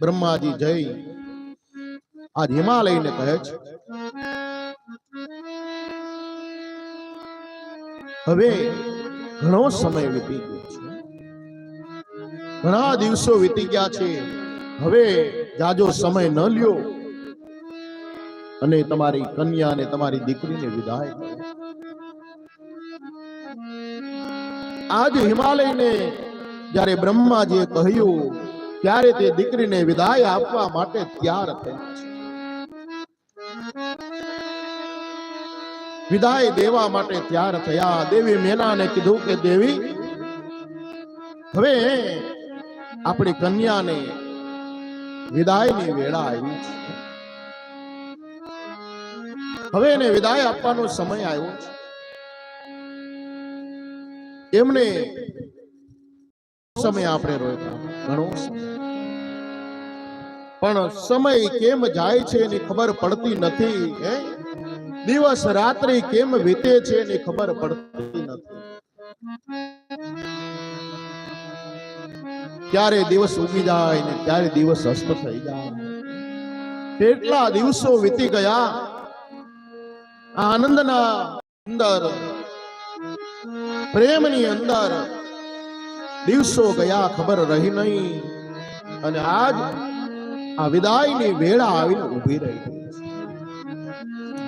બ્રહ્માજી જઈ આ હિમાલયને કહે છે, હવે ઘણો સમય વીતી ગયો છે. ઘણા દિવસો વીતી ગયા છે. હવે જાજો સમય ન લ્યો. અને તમારી કન્યા અને તમારી દીકરીને વિદાય આજ હિમાલયને જ્યારે બ્રહ્માજીએ કહ્યું ત્યારે તે દીકરીને વિદાય આપવા માટે તૈયાર થયા વિદાય દેવા માટે તૈયાર થયા. દેવી મેનાને કીધું કે, દેવી, હવે આપણી કન્યાને વિદાયની વેળા આવી છે. હવે એને વિદાય આપવાનો સમય આવ્યો છે. એમને સમય આપણે રોક્યા. ઘણો પણ સમય કેમ જાય છે એની ખબર પડતી નથી, હે? દિવસ રાત્રિ કેમ વીતે છે એની ખબર પડતી નથી. ક્યારે દિવસ ઉગી જાય ને ક્યારે દિવસ અસ્ત થઈ જાય. કેટલા દિવસો વીતી ગયા આનંદના અંદર, પ્રેમની અંદર. દિવસો ગયા, ખબર રહી નહીં. અને આજ આ વિદાયની વેળા આવીને ઊભી રહી ગઈ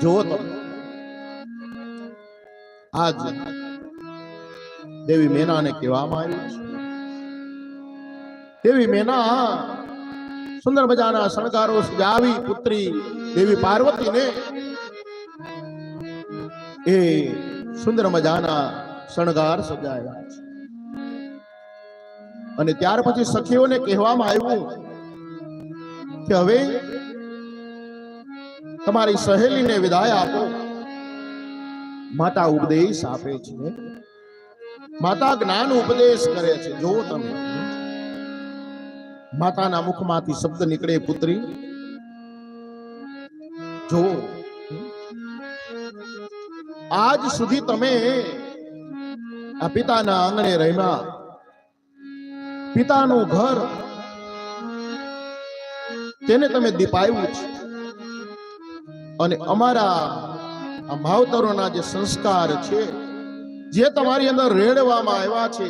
જો તમે આજ દેવી મેનાને કહેવામાં આવ્યું છે. દેવી મેના સુંદર મજાના શણગારો સજાવી પુત્રી દેવી પાર્વતીને એ સુંદર મજાના શણગાર સજાયા છે. અને ત્યાર પછી સખીઓને કહેવામાં આવ્યું કે હવે તમારી સહેલીને વિદાય આપો. માતા ઉપદેશ આપે છે. માતા જ્ઞાન ઉપદેશ કરે છે. જો તમે. માતાના મુખમાંથી શબ્દ નીકળે પુત્રી. જો આજ સુધી તમે આ પિતાના આંગણે રમ્યા. પિતાનું ઘર. તેને તમે દીપાવ્યું છે. અને અમારા આ માવતરોના જે સંસ્કાર છે, જે તમારી અંદર રેડવામાં આવ્યા છે,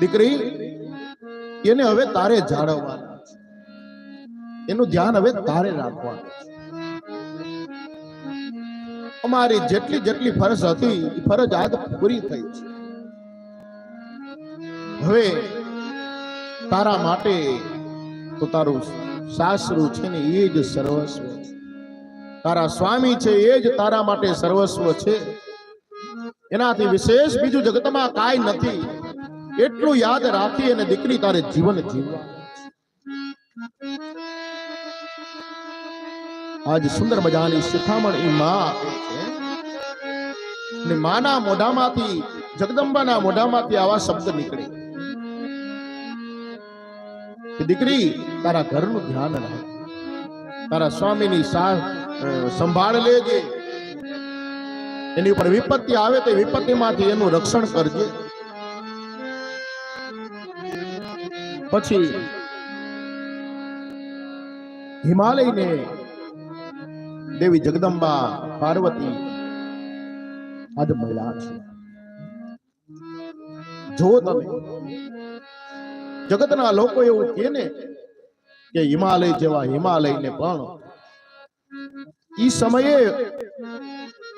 દીકરી, એને હવે તારે જાળવવાનું એનું ધ્યાન હવે તારે રાખવાનું અમારી જેટલી જેટલી ફરજ હતી, એ ફરજ આજ પૂરી થઈ છે. હવે તારા માટે તો તારું સાસરું છે ને એ જ સર્વસ્વ. તારા સ્વામી છે એ જ તારા માટે સર્વસ્વ છે. એનાથી વિશેષ બીજું જગતમાં કાંઈ નથી. એટલું યાદ રાખી અને દીકરી તારે જીવન જીવવા. આજ સુંદર મજાની શિખામણ એ માં છે. અને માના મોઢામાંથી, જગદંબાના મોઢામાંથી આવા શબ્દ નીકળે. કે દીકરી, તારા ઘરનું ધ્યાન રાખ. તારા સ્વામીની સંભાળ લેજે. એની ઉપર વિપત્તિ આવે તો વિપત્તિમાંથી એનું રક્ષણ કરજે. પછી હિમાલયને દેવી જગદંબા પાર્વતી આજ મળ્યા છે. જો તમે જગતના લોકો એવું કહે ને કે હિમાલય જેવા હિમાલયને પણ ઈ સમયે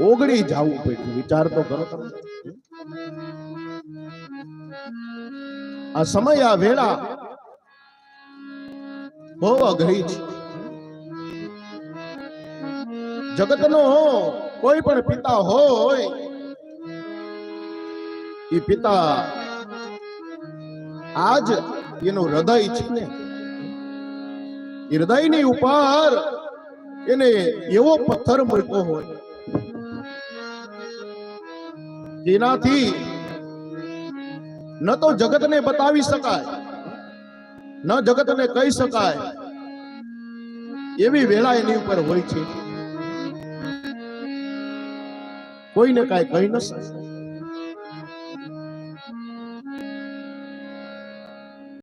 ઓગળી જવું પડ્યું. વિચાર તો કરો તમે. આ સમય, આ વેળા બહુ અઘરી છે. જગતનો કોઈ પણ પિતા હોય એ પિતા આજ એનું હૃદય છે ને. હૃદયની ઉપર એને એવો પથ્થર મૂક્યો હોય. જેનાથી ન તો જગતને બતાવી શકાય, ન જગતને કહી શકાય, એવી વેળા એની ઉપર હોય છે. કોઈને કાંઈ કહી ન શકાય.